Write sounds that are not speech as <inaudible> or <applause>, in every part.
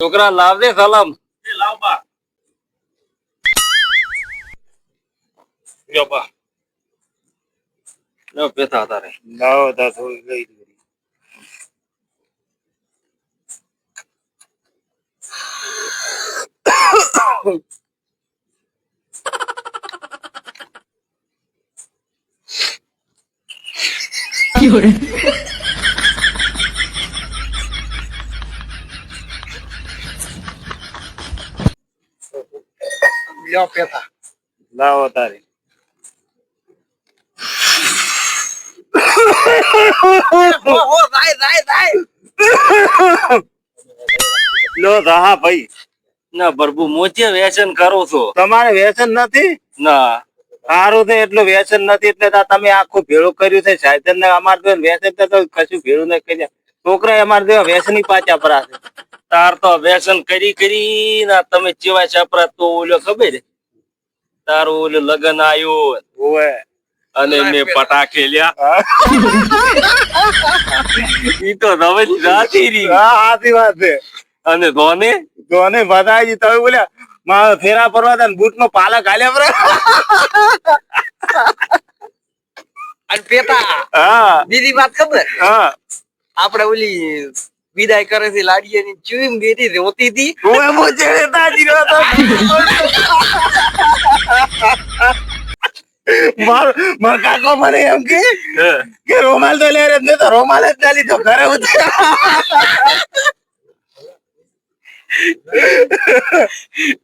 છોકરા લાવ દે સલામ. લાવ બા. લ્યો બા. પેથા તારે લાવો તા થોડી લઈ લીધી લ્યો પેથા. લાવો તારે હો હો જાય જાય જાય લો હા ભાઈ. ના પ્રભુ મોચે વ્યસન કરો છો. તમારે વ્યસન નથી? ના. સારું છે એટલું વ્યસન નથી એટલે તમે આખું ભેળું કર્યું છે. સાહેબ ને અમારે તો વ્યસન કશું ભેળું નહીં કર્યા. છોકરા અમારે વ્યસની પાછા પરા છે તાર તો વ્યસન કરી કરી ના તમે ચેવા છાપરા તો ઓલો ખબર તારું ઓલું લગન આવ્યું ઓવે. અને મેં પટાકે લ્યા. ઈ તો રી વાત છે. અને ધોને? ધોને બધાજી તમે બોલ્યા મારા ફેરા પરવા તા બૂટ નો પાલક હાલ્યા પર અને પેથા હા. બીજી વાત ખબર? હા. આપણે ઓલી વિદાય કરે છે લાડીયાની ચૂમ ગઈ રોતી હતી તાજી માર માર કાકો મને એમ કે કે રોમાલ તો લે રે ને તો રોમાલ જ ચાલી તો ઘરે ઉતર્યા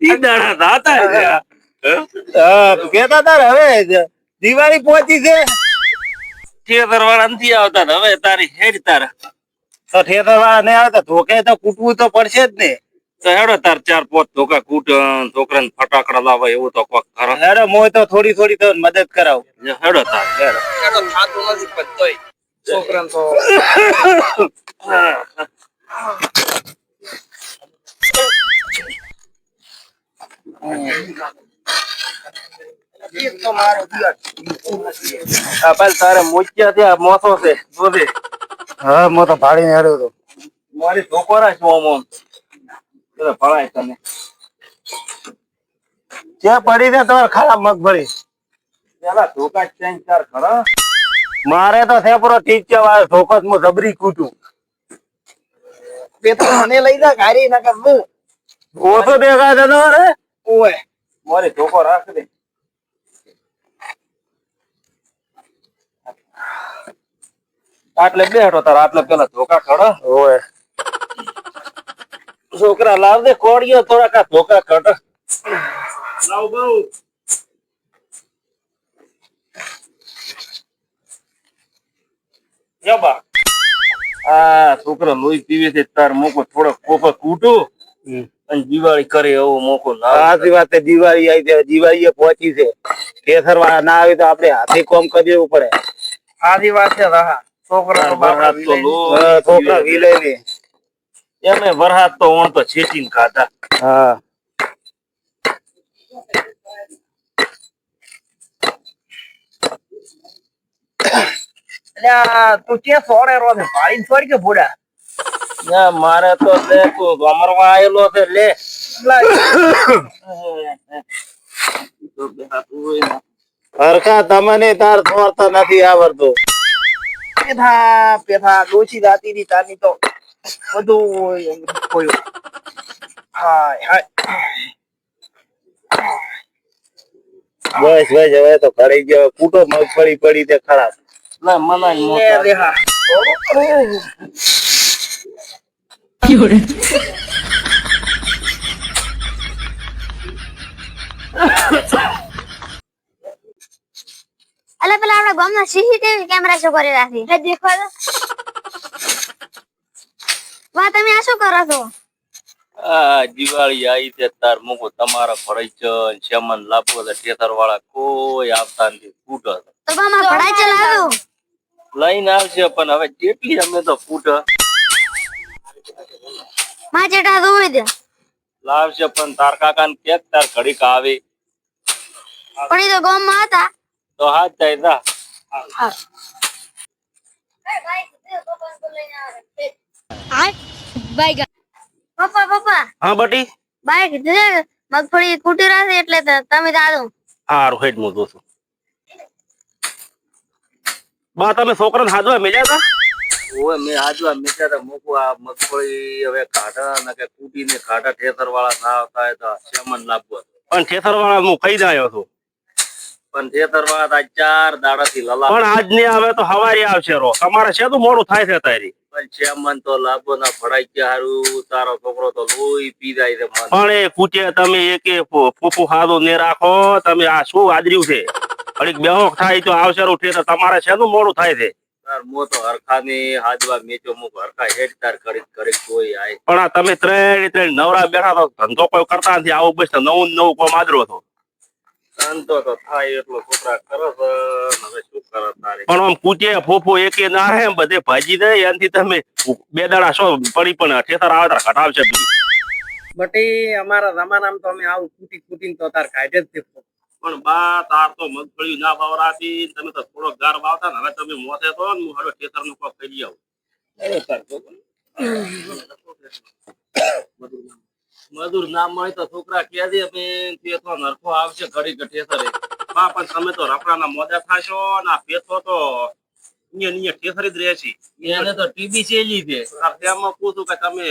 ઈ દાડા દાતા રહ્યા. હા, કેતા તાર હવે દિવાળી પહોંચી છે. થિયેટર વાળા નથી આવતા ને હવે તારી હેર તાર. તો ઠેતર વાળા નહીં આવે તો ધોકે તો કૂટવું તો પડશે જ ને. તો હેડો તાર ચાર પોત ધોકા કૂટ છોકરાને ફટાકડા લાવે એવું તો કોક કરો અરે મોય તો થોડી થોડી તો મદદ કરાવ. હેડો તાર હેડો. થાતું નથી પણ છોકરા તો તારે મોચ્યા ત્યાં મોસો છે જોજે. હા મો તો ભાડીને હેડ્યો તો મારી ધોકોરા છે આમ. આમ એટલે ભણાય તને. ક્યાં પડી છે તમારે ખરાબ મગફળી? પેલા ધોકા ચેન્જ ચાર ખરા. મારે તો થેપરો ઠીક છે વાળો ધોકો મો જબરી કૂટું. બે તો મને લઈ જા ગાડી ના કર હું. ઓછો દેખાય છે તમારે ઓય. મારી ધોકો રાખ દે. આટલે બેઠો તારા આટલે પેલા ધોકા ખડા ઓય. છોકરા લાવ દે કોડિયો થોડાક આ ધોકા ખડ. લાવ બહુ. બા. આ છોકરો લોહી પીવે છે તાર મોકો થોડો કોફા કૂટું અને દિવાળી કરે એવો મોકો ના વાત છે દિવાળી આવી છે દિવાળી એ પહોંચી છે. કેસર વાળા ના આવે તો આપણે હાથે કોમ કરી દેવું પડે. આજી વાત છે રહા છોકરા તો બાપડા વરસાદ તો વિલાઈ. લોહી હા, છોકરા પીવે છે. વિલે ને એમે વરસાદ તો ઓણ તો છેટીને ખાધા. હા. અલ્યા તું ક્યાં સોડે રો છે? ભાઈ સોડ કે ભોડા? ના મારે તો લે તું ગમરવા આયેલો છે લે. તો બેહાતું હોય ને. હરખા તમને તાર છોડતા નથી આવડતું. પેથા પેથા ડોસી દાતી ની તારની તો બધું કોયો હાય. હાય બસ બસ હવે તો ઘરે ગયો. કૂટો મગફળી પડી તે ખરાબ. ના મના મોટા. દેહા <laughs> અલે પેલા આપણા ગામના સીસીટીવી કેમેરા શું કરી રાખી. હે દેખો તો. તમે આ શું કરો છો? આ દિવાળી આવી છે તાર મુકો તમારા ફરજ શ્યામન લાપો તો ઠેતર વાળા કોઈ આવતા નથી ફૂટ તો મામા ભડા ચલાવ્યું લઈને આવશે પણ હવે કેટલી અમે તો ફૂટ મા ચેટા દોઈ દે લાવશે પણ તાર કાકા ને કેક તાર ઘડીક આવે. પણ એ તો ગામમાં હતા. તો હાથ થાય ના પપ્પા પપ્પા. હા બટી? બાય કીધું મગફળી કૂટી રાખે એટલે તમે દાદો હારું હેડ હું જોશું બા તમે છોકરાને હાજવા મેલ્યા હતા ઓય મેં તો મૂકું આ મગફળી હવે કાઢા ને કે કૂટીને કાઢા ઠેસર વાળા ના આવતા હોય તો શેમન લાવવું પણ ઠેસર વાળા હું ખાઈ આવ્યો છું. પણ ઠેસર વાળા તો આજ ચાર દાડાથી લલા પણ આજ ને આવે તો હવારી આવશે રો. તમારે છે મોડું થાય છે તારી? પણ તો લાભો ના ફડાઈ ગયા હારું તારો છોકરો તો લોહી પી જાય છે પણ એ કૂટે તમે એક ફૂફુ હાદું ને રાખો તમે આ શું વાદર્યું છે? બેહો થાય તો આવશે રો તમારે છે મોડું થાય છે? મો તો હરખાની હાજવા મેચો મુક હરખા હેડ તાર કરી કરી કોઈ આય. પણ આ તમે ત્રણ ત્રણ નવરા બેઠા તો ધંધો કોઈ કરતા નથી. આવું બસ નવું નવું કોમ આદરો હતો ધંધો તો થાય એટલો છોકરા કરો છે હવે શું કરે તારે પણ આમ કૂટે ફોફો એકે ના રહે બધે ભાજી દે એનાથી તમે બે દાડા શો પડી પણ ઠેસર આવે તાર કટાવશે બીજી બટી અમારા જમાનામાં તો અમે આવું કૂટી કૂટીને તો તાર કાઢે જ તે. પણ બા તાર તો મગફળી ના વાવરાતી તમે તો થોડો ગાર વાવતા ને હવે તમે મોસે તો ને હું હવે ખેતરનું કોઈ કરી આવું છોકરો. મજૂર ના મળે તો છોકરા કે દે અમે તે તો નરખો આવશે ઘડી ઘટે સરે બા પણ તમે તો રફડાના મોદા થાશો ને આ તો અહીંયા ને અહીંયા ઠેસર જ રહે છે. એને તો ટીબી છે. આ તેમાં પૂછું કે તમે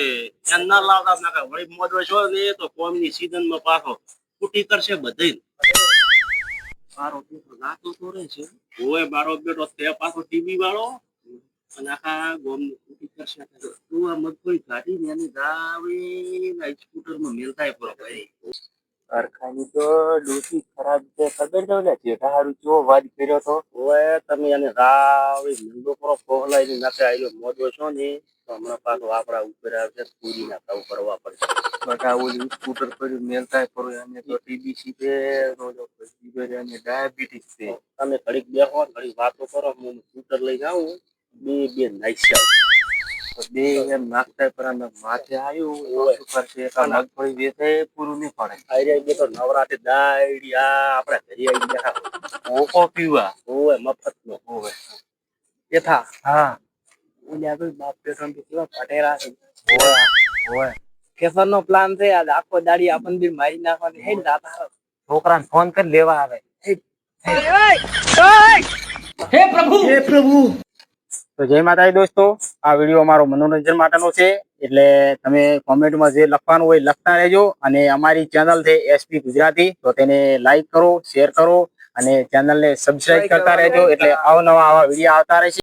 એમ ના લાવતા ના કે વળી મોદો છો ને તો કોમની સીઝનમાં પાછો કુટી કરશે બધે મારો બેટો નાતો તો રહે છે. ઓય મારો બેટો તે પાછો ટીવી વાળો. અને આખા કરશે. તું આ મગફળી કાઢી ને એની દાવી ના સ્કૂટરમાં મેલતાય પૂરો ભાઈ. કારખાની તો ડોસી ખરાબ છે. ખબર છે ને જેઠા હારું જો વાત કર્યો તો? ઓય તમે એને રાવે મંદો કરો ફોહલાઈ નાખે આયલો મોજો છો ને તો હમણાં પાછો આપડા ઉપર આવશે પૂરી નાખા કરવા પડશે. બટા ઓલી સ્કૂટર પર મેલતાય પૂરો એને તો ટીબીસી છે રોજો પછી ડાયાબિટીસ છે. તમે ઘડીક બેહો ઘડીક વાતો કરો હું સ્કૂટર લઈને આવું. બે બે નાખ્યા બે એમ નાખતા પર અમે માથે આવ્યું તો કરશે એક મગફળી વેચે પૂરું નહીં પડે. બે તો નવરાતે દાયડી આ ઘરે આવી ગયા ઓકો પીવા. ઓય મફત નો હોવે યથા હા. ઓલ્યા કોઈ બાપ બેટો ને કેવા પટેરા છે. હોવે હોવે કેસર નો પ્લાન છે આજ આખો દાડી આપણને બી મારી નાખવાની. હે ને દાતા છોકરાને ફોન કરી લેવા આવે. તો જય માતાજી દોસ્તો આ વીડિયો અમારો મનોરંજન માટેનો છે. એટલે તમે કોમેન્ટમાં જે લખવાનું હોય લખતા રહેજો. અને અમારી ચેનલ છે એસપી ગુજરાતી તો તેને લાઈક કરો શેર કરો અને ચેનલને સબસ્ક્રાઈબ કરતા રહેજો. એટલે અવનવા આવા વીડિયો આવતા રહેશે.